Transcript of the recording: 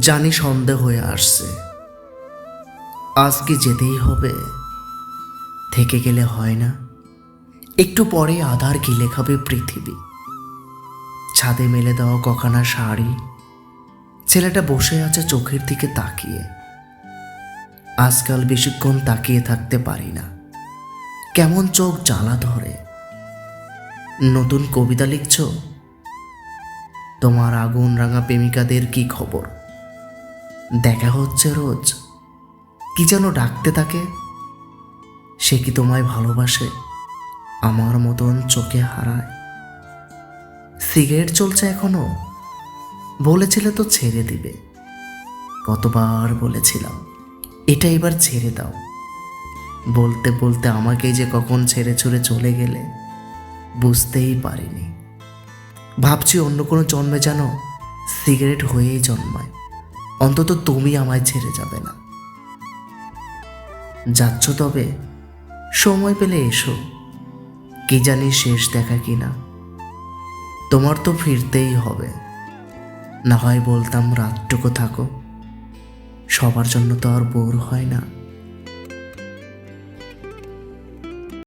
জানি সন্দেহ হয়ে আসছে। আজকে যেতেই হবে। থেকে গেলে হয় না। একটু পরে আধার গিলে খাবে পৃথিবী। ছাদে মেলে দেওয়া কখানা শাড়ি। ছেলেটা বসে আছে চোখের দিকে তাকিয়ে। আজকাল বেশিক্ষণ তাকিয়ে থাকতে পারি না। কেমন চোখ জ্বালা ধরে। নতুন কবিতা লিখছ? তোমার আগুন রাঙা প্রেমিকাদের কি খবর? দেখা হচ্ছে রোজ। কি যেন ডাকতে থাকে। সে কি তোমায় ভালোবাসে? আমার মতন চোখে হারায়। সিগারেট চলছে এখনও? বলেছিলে তো ছেড়ে দিবে। কতবার বলেছিলাম, এটা এবার ছেড়ে দাও। বলতে বলতে আমাকে যে কখন ছেড়ে ছুড়ে চলে গেলে, বুঝতেই পারিনি। ভাবছি অন্য কোনো জন্মে যেন সিগারেট হয়েই জন্মায়। অন্তত তুমি আমায় ছেড়ে যাবে না। যাচ্ছ তবে, সময় পেলে এসো। কি জানি শেষ দেখা কিনা। তোমার তো ফিরতেই হবে। না হয় বলতাম রাতটুকু থাকো। সবার জন্য তো আর বোর হয় না।